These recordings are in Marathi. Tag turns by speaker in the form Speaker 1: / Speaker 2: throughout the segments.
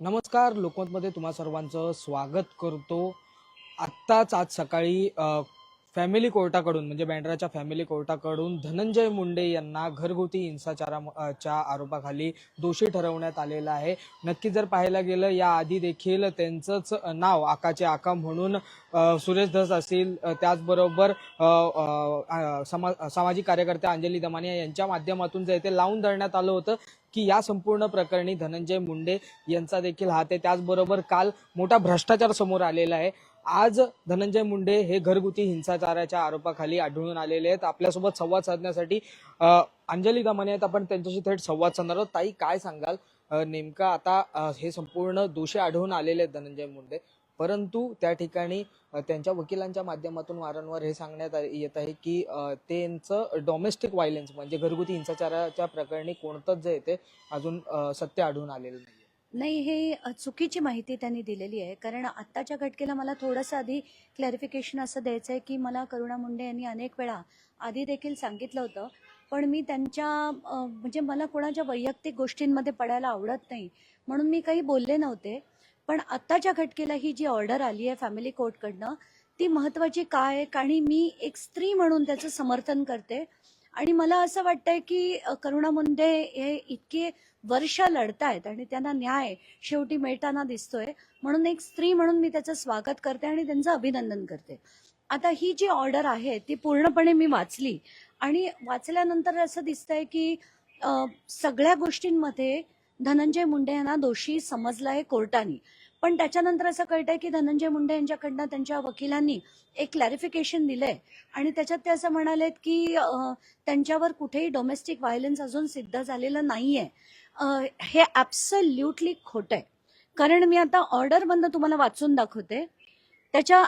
Speaker 1: नमस्कार लोकमतमध्ये तुम्हा सर्वांचं स्वागत करतो. आत्ताच आज सकाळी फॅमिली कोर्टाकडून म्हणजे बँड्राच्या फॅमिली कोर्टाकडून धनंजय मुंडे यांना घरगुती हिंसाचाराच्या आरोपाखाली दोषी ठरवण्यात आलेलं आहे. नक्की जर पाहायला गेलं याआधी देखील त्यांचंच नाव आकाचे आका म्हणून सुरेश धस असतील. त्याचबरोबर समा सामाजिक कार्यकर्त्या अंजली दमानिया यांच्या माध्यमातून जे ते लावून धरण्यात आलं होतं की या संपूर्ण प्रकरणी धनंजय मुंडे यांचा देखील हात आहे. त्याचबरोबर काल मोठा भ्रष्टाचार समोर आलेला आहे. आज धनंजय मुंडे हे घरगुती हिंसाचाराच्या आरोपाखाली आढळून आलेले आहेत. आपल्यासोबत संवाद साधण्यासाठी अंजली दमाने आहेत. आपण त्यांच्याशी थेट संवाद साधणार आहोत. ताई काय सांगाल? नेमका नेमकं आता हे संपूर्ण दोषी आढळून आलेले आहेत धनंजय मुंडे. परंतु त्या ठिकाणी त्यांच्या वकिलांच्या माध्यमातून वारंवार हे सांगण्यात येत आहे की त्यांचं डोमेस्टिक व्हायलेन्स म्हणजे घरगुती हिंसाचाराच्या प्रकरणी कोणतंच जे ते अजून सत्य आढळून आलेलं नाही.
Speaker 2: नाही हे चुकीची माहिती त्यांनी दिलेली आहे. कारण आत्ताच्या घटकेला मला थोडंसं आधी क्लॅरिफिकेशन असं द्यायचं आहे की मला करुणा मुंडे यांनी अनेक वेळा आधी देखील सांगितलं होतं. पण मी त्यांच्या म्हणजे मला कोणाच्या वैयक्तिक गोष्टींमध्ये पडायला आवडत नाही. म्हणून मी काही बोलले नव्हते. पण आत्ताच्या घटकेला ही जी ऑर्डर आली आहे फॅमिली कोर्टकडनं ती महत्त्वाची काय आहे? आणि मी एक स्त्री म्हणून त्याचं समर्थन करते. आणि मला असं वाटतंय की करुणा मुंडे हे इतके वर्ष लढतायत आणि त्यांना न्याय शेवटी मिळताना दिसतोय. म्हणून एक स्त्री म्हणून मी त्याचं स्वागत करते आणि त्यांचं अभिनंदन करते. आता ही जी ऑर्डर आहे ती पूर्णपणे मी वाचली. आणि वाचल्यानंतर असं दिसतंय की सगळ्या गोष्टींमध्ये धनंजय मुंडे यांना दोषी समजलं आहे कोर्टाने. पण त्याच्यानंतर असं कळतंय की धनंजय मुंडे यांच्याकडनं त्यांच्या वकिलांनी एक क्लॅरिफिकेशन दिलंय. आणि त्याच्यात ते असं म्हणालेत की त्यांच्यावर कुठेही डोमेस्टिक व्हायलन्स अजून सिद्ध झालेलं नाहीये. हे ॲब्सल्युटली खोटं आहे कारण मी आता ऑर्डर बंद तुम्हाला वाचून दाखवते. त्याच्या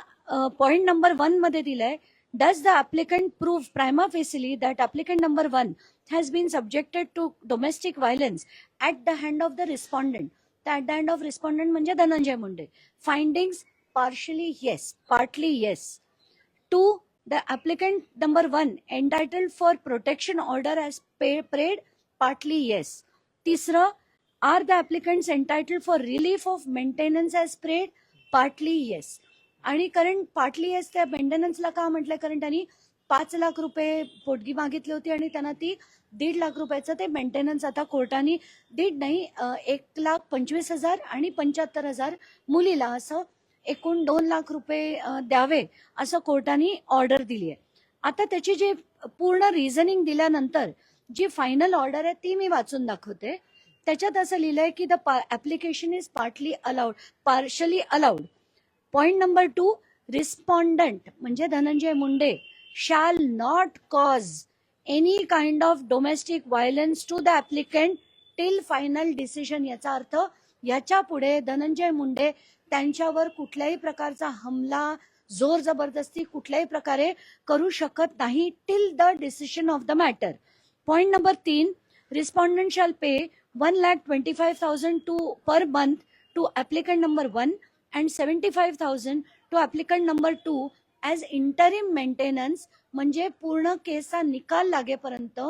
Speaker 2: पॉईंट नंबर वनमध्ये दिलंय does the applicant prove prima facie that applicant number one has been subjected to domestic violence at the hand of the respondent at the end of respondent म्हणजे Dhananjay Munde finding partially yes partly yes two the applicant number one entitled for protection order as pray prayed partly yes तिसरं are the applicant entitled for relief of maintenance as prayed partly yes आणि कारण पार्टली येस त्या मेंटेनन्सला का म्हटलं कारण त्यांनी पाच लाख रुपये पोटगी मागितली होती आणि त्यांना ती दीड लाख रुपयाचं ते मेंटेनन्स आता कोर्टाने दीड नाही एक लाख पंचवीस हजार आणि पंच्याहत्तर हजार मुलीला असं एकूण दोन लाख रुपये द्यावे असं कोर्टाने ऑर्डर दिली आहे आता त्याची जी पूर्ण रिझनिंग दिल्यानंतर जी फायनल ऑर्डर आहे ती मी वाचून दाखवते. त्याच्यात असं लिहिलंय की the application is partly allowed partially allowed point number two respondent म्हणजे Dhananjay Munde shall not cause any kind of domestic violence to the applicant till final decision याचा अर्थ याच्यापुढे धनंजय मुंडे त्यांच्यावर कुठल्याही प्रकारचा हमला जोर जबरदस्ती कुठल्याही प्रकारे करू शकत नाही till the decision of the matter point number तीन respondent shall pay one lakh twenty five thousand to per month to applicant number one and seventy five thousand to applicant number two as interim maintenance म्हणजे पूर्ण केसचा निकाल लागेपर्यंत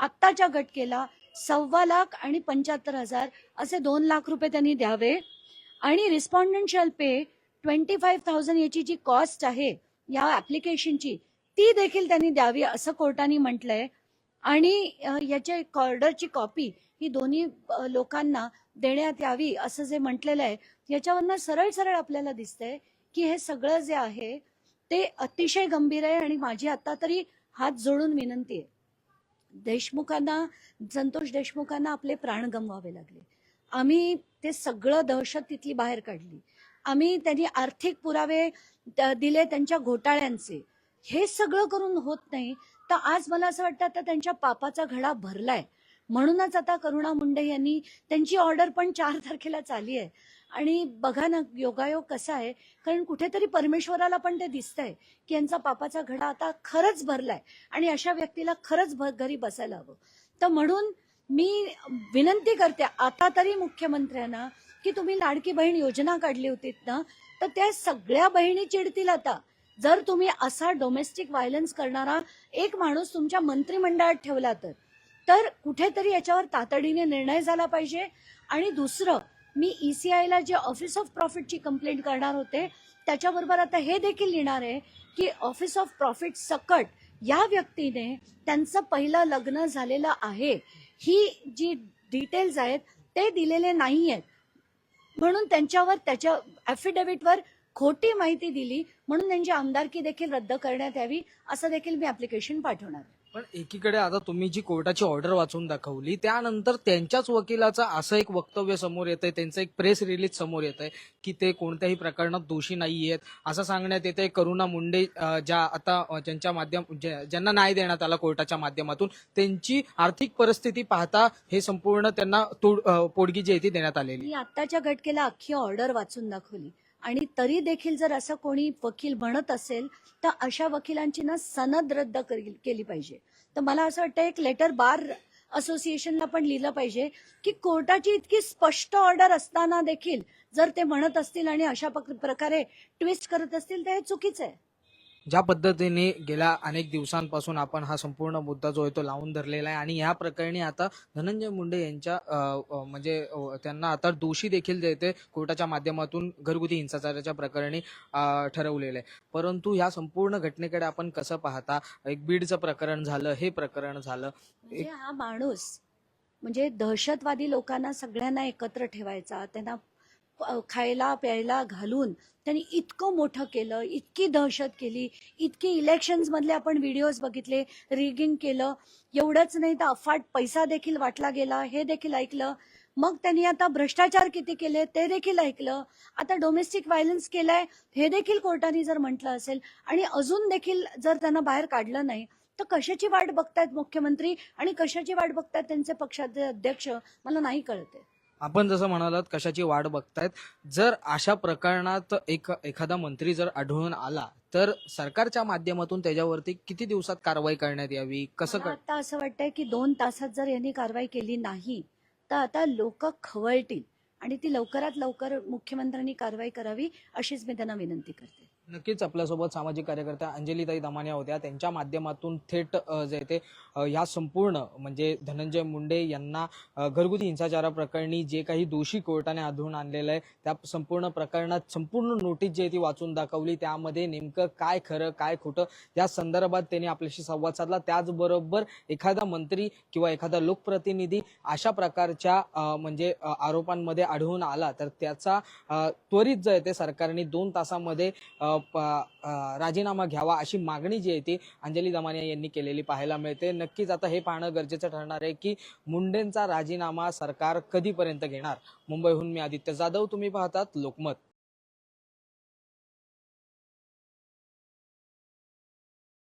Speaker 2: आत्ताच्या घटकेला सव्वा लाख आणि पंच्याहत्तर हजार असे दोन लाख रुपये त्यांनी द्यावे. आणि respondent shall pay twenty five thousand याची जी कॉस्ट आहे या ऍप्लिकेशनची ती देखील त्यांनी द्यावी असं कोर्टाने म्हटलंय. आणि याचे याच्या ऑर्डरची कॉपी ही दोन्ही लोकांना देण्यात यावी असं जे म्हटलेलं आहे याच्यावरनं सरळ सरळ आपल्याला दिसतंय की हे सगळं जे आहे ते अतिशय गंभीर आहे आणि माझी आता तरी हात जोडून विनंती आहे. देशमुखांना संतोष देशमुखांना आपले प्राण गमवावे लागले. आम्ही ते सगळं दहशत तिथली बाहेर काढली. आम्ही त्यांनी आर्थिक पुरावे दिले त्यांच्या घोटाळ्यांचे. हे सगळं करून होत नाही तर आज मला असं वाटतं आता त्यांच्या पापाचा घडा भरलाय. म्हणूनच आता करुणा मुंडे यांनी त्यांची ऑर्डर पण चार तारखेला चाली आहे. आणि बघा ना योगायोग कसा आहे? कारण कुठेतरी परमेश्वराला पण ते दिसतंय की यांचा पापाचा घडा आता खरंच भरलाय आणि अशा व्यक्तीला खरंच घरी बसायला हवं. तर म्हणून मी विनंती करते आता तरी मुख्यमंत्र्यांना की तुम्ही लाडकी बहीण योजना काढली होतीत ना तर त्या सगळ्या बहिणी चिडतील आता. जर तुम्ही असा डोमेस्टिक व्हायलन्स करणारा एक माणूस तुमच्या मंत्रिमंडळात ठेवला तर तर कुठेतरी याच्यावर तातडीने निर्णय झाला पाहिजे. आणि दुसरं मी ई सी आयला जे ऑफिस ऑफ प्रॉफिटची कंप्लेंट करणार होते त्याच्याबरोबर आता हे देखील लिहिणार आहे की ऑफिस ऑफ प्रॉफिट सकट या व्यक्तीने त्यांचं पहिलं लग्न झालेलं आहे ही जी डिटेल्स आहेत ते दिलेले नाही आहेत म्हणून त्यांच्यावर त्याच्या ॲफिडेव्हिटवर खोटी माहिती दिली म्हणून त्यांची आमदारकी देखील रद्द करण्यात यावी असं देखील मी ऍप्लिकेशन पाठवणार आहे.
Speaker 1: पण एकीकडे आता तुम्ही जी कोर्टाची ऑर्डर वाचून दाखवली त्यानंतर त्यांच्याच वकिलाचं असं एक वक्तव्य समोर येत आहे त्यांचं एक प्रेस रिलीज समोर येत आहे की ते कोणत्याही प्रकरणात दोषी नाही आहेत असं सांगण्यात येत आहे करुणा मुंडे ज्या आता ज्यांच्या माध्यम ज्या- ज्यांना न्याय देण्यात आला कोर्टाच्या माध्यमातून त्यांची आर्थिक परिस्थिती पाहता हे संपूर्ण त्यांना तोड पोडगी जी आहे ती देण्यात आलेली
Speaker 2: आत्ताच्या घटकेला अख्खी ऑर्डर वाचून दाखवली. आणि तरी देखील जर असं कोणी वकील म्हणत असेल तर अशा वकिलांची ना सनद रद्द करी- केली पाहिजे. तर मला असं वाटतं एक लेटर बार असोसिएशनला पण लिहिलं पाहिजे की कोर्टाची इतकी स्पष्ट ऑर्डर असताना देखील जर ते म्हणत असतील आणि अशा प्रकारे ट्विस्ट करत असतील तर हे चुकीचं आहे.
Speaker 1: ज्या पद्धतीने गेल्या अनेक दिवसांपासून आपण हा संपूर्ण मुद्दा जो आहे तो लावून धरलेला आहे आणि या प्रकरणी आता धनंजय मुंडे यांच्या म्हणजे त्यांना आता दोषी देखील जे ते कोर्टाच्या माध्यमातून घरगुती हिंसाचाराच्या प्रकरणी ठरवलेलं आहे. परंतु या संपूर्ण घटनेकडे आपण कसं पाहता? एक बीडचं प्रकरण झालं हे प्रकरण झालं.
Speaker 2: म्हणजे हा माणूस म्हणजे दहशतवादी लोकांना सगळ्यांना एकत्र ठेवायचा त्यांना खायला प्यायला घालून त्यांनी इतकं मोठं केलं इतकी दहशत केली इतकी इलेक्शन्समधले आपण व्हिडिओज बघितले रिगिंग केलं एवढंच नाही तर अफाट पैसा देखील वाटला गेला हे देखील ऐकलं. मग त्यांनी आता भ्रष्टाचार किती केले ते देखील ऐकलं. आता डोमेस्टिक व्हायलन्स केलाय हे देखील कोर्टाने जर म्हटलं असेल आणि अजून देखील जर त्यांना बाहेर काढलं नाही तर कशाची वाट बघतायत मुख्यमंत्री आणि कशाची वाट बघतायत त्यांचे पक्षाचे अध्यक्ष मला नाही कळते
Speaker 1: आपण जसं म्हणालात कशाची वाट बघतायत जर अशा प्रकरणात एक एखादा मंत्री जर आढळून आला तर सरकारच्या माध्यमातून त्याच्यावरती किती दिवसात कारवाई करण्यात यावी? कसं
Speaker 2: मला
Speaker 1: कर
Speaker 2: आता असं वाटतंय की दोन तासात जर यांनी कारवाई केली नाही तर आता लोक खवळतील आणि ती लवकरात लवकर मुख्यमंत्र्यांनी कारवाई करावी अशीच मी त्यांना विनंती करते.
Speaker 1: नक्कीच आपल्यासोबत सामाजिक कार्यकर्त्या अंजलीताई दमानिया होत्या. त्यांच्या माध्यमातून थेट जे ते ह्या संपूर्ण म्हणजे धनंजय मुंडे यांना घरगुती हिंसाचारा प्रकरणी जे काही दोषी कोर्टाने आढळून आणलेलं आहे त्या संपूर्ण प्रकरणात संपूर्ण नोटीस जी आहे ती वाचून दाखवली. त्यामध्ये नेमकं काय खरं काय खोटं या संदर्भात त्यांनी आपल्याशी संवाद साधला. त्याचबरोबर एखादा मंत्री किंवा एखादा लोकप्रतिनिधी अशा प्रकारच्या म्हणजे आरोपांमध्ये आढळून आला तर त्याचा त्वरित जे आहे ते सरकारने दोन तासामध्ये राजीनामा घ्यावा अशी मागणी जी आहे ती अंजली दमानिया यांनी केलेली पाहायला मिळते. नक्कीच आता हे पाहणं गरजेचं ठरणार आहे की मुंडेंचा राजीनामा सरकार कधीपर्यंत घेणार? मुंबईहून मी आदित्य जाधव तुम्ही पाहतात लोकमत.